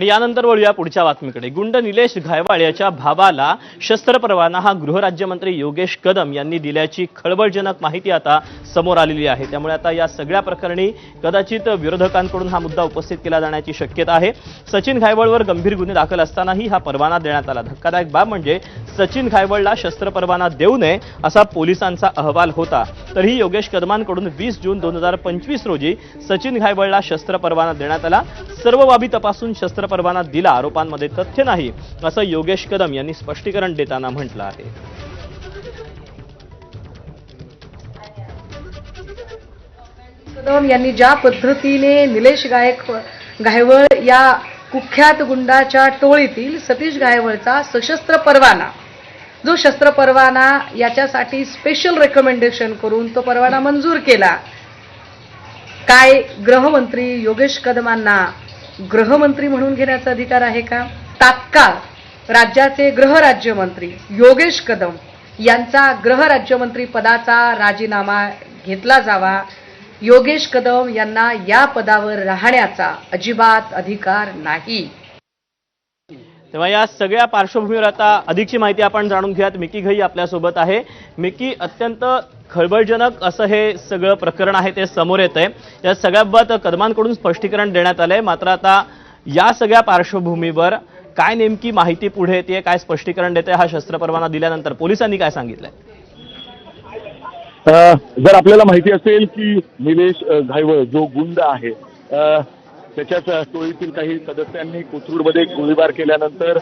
आणि यानंतर वळूया पुढच्या बातमीकडे. गुंड निलेश घायवाळ याच्या भावाला शस्त्र परवाना हा गृहराज्यमंत्री योगेश कदम यांनी दिल्याची खळबळजनक माहिती आता समोर आलेली आहे. त्यामुळे आता या सगळ्या प्रकरणी कदाचित विरोधकांकडून हा मुद्दा उपस्थित केला जाण्याची शक्यता आहे. सचिन घायवळवर गंभीर गुन्हे दाखल असतानाही हा परवाना देण्यात आला. धक्कादायक बाब म्हणजे सचिन घायवळला शस्त्र परवाना देऊ नये असा पोलिसांचा अहवाल होता. तरीही योगेश कदमांकडून वीस जून दोन हजार पंचवीस रोजी सचिन घायवळला शस्त्र परवाना देण्यात आला. सर्व बाबी तपासून शस्त्र परवाना दिला आरोपांमध्ये तथ्य नाही असं योगेश कदम यांनी स्पष्टीकरण देताना म्हटलं आहे. कदम यांनी ज्या पद्धतीने निलेश गायक गायवळ या कुख्यात गुंडाच्या टोळीतील सतीश गायवळचा सशस्त्र परवाना जो शस्त्र परवाना याच्यासाठी स्पेशल रेकमेंडेशन करून तो परवाना मंजूर केला. काय गृहमंत्री योगेश कदमांना गृहमंत्री म्हणून घेण्याचा अधिकार आहे का? तात्काळ राज्याचे गृहराज्यमंत्री योगेश कदम यांचा गृहराज्यमंत्री पदाचा राजीनामा घेतला जावा. योगेश कदम यांना या पदावर राहण्याचा अजिबात अधिकार नाही. तेव्हा या सगळ्या पार्श्वभूमीवर आता अधिकची माहिती आपण जाणून घेऊयात. मिकी घई आपल्यासोबत आहे. मिकी अत्यंत खळबळजनक असं हे सगळं प्रकरण आहे ते समोर येत आहे या सगळ्याबाबत कदमांकडून स्पष्टीकरण देण्यात आलंय. मात्र आता या सगळ्या पार्श्वभूमीवर काय नेमकी माहिती पुढे येते काय स्पष्टीकरण देते हा शस्त्र परवाना दिल्यानंतर पोलिसांनी काय सांगितलंय? जर आपल्याला माहिती असेल की निलेश अ, घायवळ जो गुंड आहे त्याच्याच टोळीतील काही सदस्यांनी कोथरूडमध्ये गोळीबार केल्यानंतर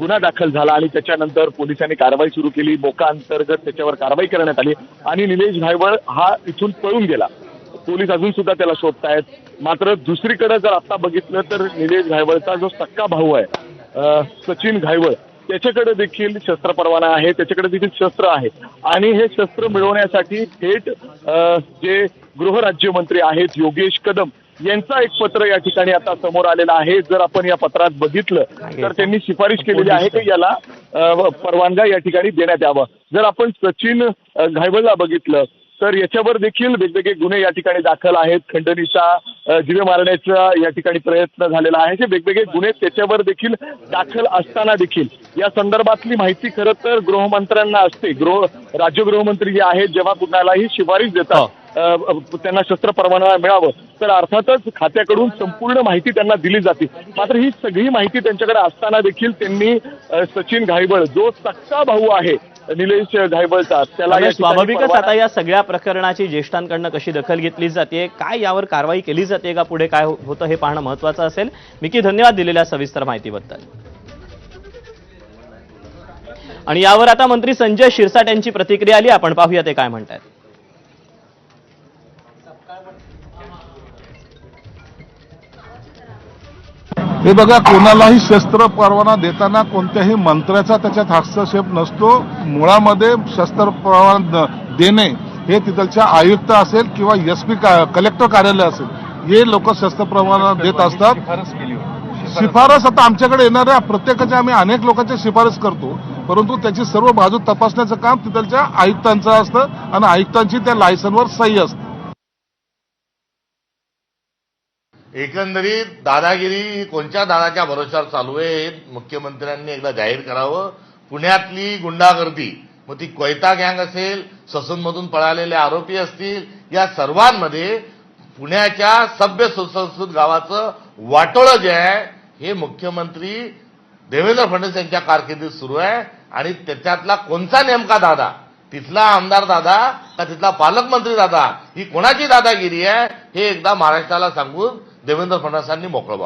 गुन्हा दाखल झाला आणि त्याच्यानंतर पोलिसांनी कारवाई सुरू केली. मोका अंतर्गत त्याच्यावर कारवाई करण्यात आली आणि निलेश घायवळ हा इथून पळून गेला. पोलीस अजून सुद्धा त्याला शोधतायत. मात्र दुसरीकडे जर आता बघितलं तर निलेश घायवळचा जो सक्का भाऊ आहे सचिन घायवळ त्याच्याकडे देखील शस्त्र परवाना आहे त्याच्याकडे देखील शस्त्र आहे. आणि हे शस्त्र मिळवण्यासाठी थेट जे गृहराज्यमंत्री आहेत योगेश कदम यांचा एक पत्र या ठिकाणी आता समोर आलेलं आहे. जर आपण या पत्रात बघितलं तर त्यांनी शिफारिश केलेली आहे की याला परवानगा या ठिकाणी देण्यात यावा. जर आपण सचिन अ, घायवळला बघितलं तर याच्यावर देखील वेगवेगळे गुन्हे या ठिकाणी दाखल आहेत. खंडणीचा जीवे मारण्याचा या ठिकाणी प्रयत्न झालेला आहे. हे वेगवेगळे गुन्हे त्याच्यावर देखील दाखल असताना देखील या संदर्भातली माहिती खरं तर गृहमंत्र्यांना असते. गृह राज्य गृहमंत्री जे आहेत जेव्हा कुणालाही शिफारिश देतात अ, त्यांना शस्त्र परवाना मिळावं. तर अर्थातच खात्याकडून संपूर्ण माहिती त्यांना दिली जाते. मात्र ही सगळी माहिती त्यांच्याकडे असताना देखील त्यांनी सचिन घायबळ जो सक्का भाऊ आहे निलेश घायबळचा त्याला स्वाभाविकच आता या सगळ्या प्रकरणाची ज्येष्ठांकडनं कशी दखल घेतली जाते काय यावर कारवाई केली जाते का पुढे काय हो- होतं हे पाहणं महत्वाचं असेल. मिकी धन्यवाद दिलेल्या सविस्तर माहितीबद्दल. आणि यावर आता मंत्री संजय शिरसाट यांची प्रतिक्रिया आली. आपण पाहूया ते काय म्हणतात हे बघा कोणालाही शस्त्र परवाना देताना कोणत्याही मंत्र्याचा त्याच्यात हस्तक्षेप नसतो. मुळामध्ये शस्त्र परवाना देणे हे तिथलच्या आयुक्त असेल किंवा एस पी कलेक्टर कार्यालय असेल हे लोक शस्त्र परवाना देत असतात. शिफारस आता आमच्याकडे येणाऱ्या प्रत्येकाची आम्ही अनेक लोकांची शिफारस करतो. परंतु त्याची सर्व बाजू तपासण्याचं काम तिथलच्या आयुक्तांचं असतं आणि आयुक्तांची त्या लायसनवर सही असते. एकंदरीत दादागिरी कोणत्या दादाच्या भरोश्यावर चालू आहे मुख्यमंत्र्यांनी एकदा जाहीर करावं. पुण्यातली गुंडागर्दी मग ती कोयता गँग असेल ससूनमधून पळालेले आरोपी असतील या सर्वांमध्ये पुण्याच्या सभ्य सुसंस्कृत गावाचं वाटोळं जे आहे हे मुख्यमंत्री देवेंद्र फडणवीस यांच्या कारकिर्दीत सुरू आहे. आणि त्याच्यातला कोणता नेमका दादा? तिथला आमदार दादा का तिथला पालकमंत्री दादा? ही कोणाची दादागिरी आहे? हे एकदा महाराष्ट्राला सांगून देवेंद्र फडणवीसांनी मोकळं व्हावं.